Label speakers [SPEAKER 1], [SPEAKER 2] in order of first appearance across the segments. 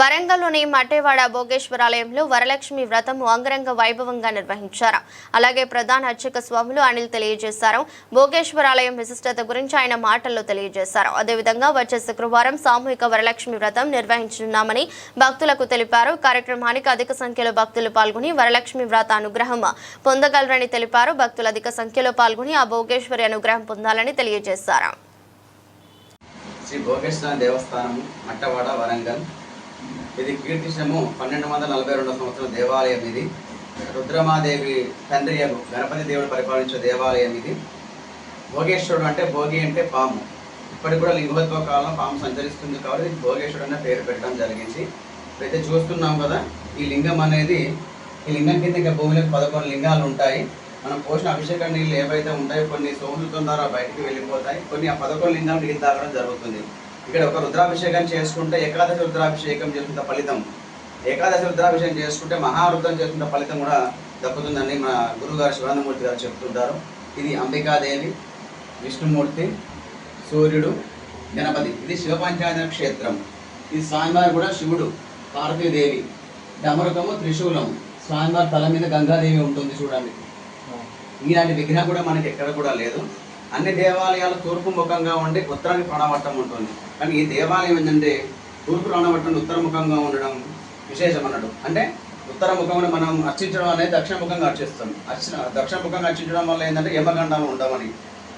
[SPEAKER 1] వరంగల్లోని మట్టేవాడ భోగేశ్వరాలయంలో వరలక్ష్మి వ్రతం అంగరంగ వైభవంగా నిర్వహించారు. అలాగే ప్రధాన అర్చక స్వాములు అనిల్ తెలియజేశారు. భోగేశ్వరాలయం విశిష్టత గురించి ఆయన మాటల్లో తెలియజేశారు. అదేవిధంగా వచ్చే శుక్రవారం సామూహిక వరలక్ష్మి వ్రతం నిర్వహించనున్నామని భక్తులకు తెలిపారు. కార్యక్రమానికి అధిక సంఖ్యలో భక్తులు పాల్గొని వరలక్ష్మి వ్రత అనుగ్రహం పొందగలరని తెలిపారు. భక్తులు అధిక సంఖ్యలో పాల్గొని ఆ భోగేశ్వరి అనుగ్రహం పొందాలని తెలియజేశారు.
[SPEAKER 2] శ్రీ భోగేశ్వర దేవస్థానము మట్టవాడ వరంగల్. ఇది కీర్తిశము పన్నెండు వందల నలభై రెండవ సంవత్సరం దేవాలయం ఇది. రుద్రమాదేవి తండ్రి గణపతి దేవుడు పరిపాలించే దేవాలయం ఇది. భోగేశ్వరుడు అంటే భోగి అంటే పాము. ఇప్పటికి కూడా లింగోద్భవ కాలంలో పాము సంచరిస్తుంది కాబట్టి భోగేశ్వరుడు అనే పేరు పెట్టడం జరిగింది. అయితే చూస్తున్నాం కదా ఈ లింగం అనేది ఈ లింగం కింద ఇంకా భూమిలో పదకొండు లింగాలు ఉంటాయి. మనం పోషణ అభిషేక నీళ్ళు ఏవైతే ఉంటాయో కొన్ని సోములతో ద్వారా బయటికి వెళ్ళిపోతాయి. కొన్ని ఆ పదకొండు లింగాలు నీళ్ళు తాగడం జరుగుతుంది. ఇక్కడ ఒక రుద్రాభిషేకం చేసుకుంటే ఏకాదశి రుద్రాభిషేకం చేసుకుంటే ఫలితం. ఏకాదశి రుద్రాభిషేకం చేసుకుంటే మహారుద్రం చేసుకుంటే ఫలితం కూడా దక్కుతుందని మన గురువు గారు శివానందమూర్తి గారు చెప్తుంటారు. ఇది అంబికాదేవి విష్ణుమూర్తి సూర్యుడు గణపతి. ఇది శివపంచాయన క్షేత్రం. ఈ స్వామివారు కూడా శివుడు పార్వతీదేవి. డమరుకము త్రిశూలం స్వామివారి తల మీద గంగాదేవి ఉంటుంది చూడండి. ఇలాంటి విగ్రహం కూడా మనకి ఎక్కడ కూడా లేదు. అన్ని దేవాలయాలు తూర్పు ముఖంగా ఉండి ఉత్తరానికి ప్రాణవట్టం ఉంటుంది. కానీ ఈ దేవాలయం ఏంటంటే తూర్పు ప్రాణవట్టం ఉత్తర ముఖంగా ఉండడం విశేషం అన్నట్టు అంటే ఉత్తర ముఖంలో మనం అర్చించడం అనేది దక్షిణ ముఖంగా అర్చిస్తాం. అర్చ దక్షిణ ముఖంగా అర్చించడం వల్ల ఏంటంటే యమగండాలు ఉండవని.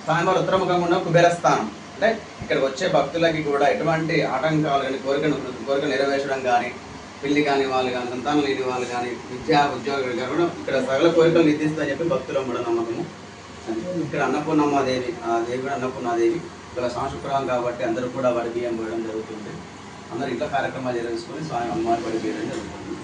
[SPEAKER 2] స్థానంలో ఉత్తర ముఖంగా ఉన్న కుబేరస్థానం. అంటే ఇక్కడికి వచ్చే భక్తులకి కూడా ఎటువంటి ఆటంకాలు కానీ కోరికను కోరిక నెరవేర్చడం కానీ పెళ్ళి కాని వాళ్ళు కానీ సంతానం లేని వాళ్ళు కానీ విద్యా ఉద్యోగులు కానీ ఇక్కడ సగల కోరికలు నిర్దిస్తాయని చెప్పి భక్తులు మూఢ నమ్మకము. ఇక్కడ అన్నపూర్ణమ్మాదేవి ఆ దేవి కూడా అన్నపూర్ణాదేవి ఇక్కడ సంశుక్రమం కాబట్టి అందరూ కూడా వాడి బియ్యం పోయడం జరుగుతుంది. అందరూ ఇంట్లో కార్యక్రమాలు నిర్వహించుకొని స్వామి అమ్మవారి పడి బియ్యడం జరుగుతుంది.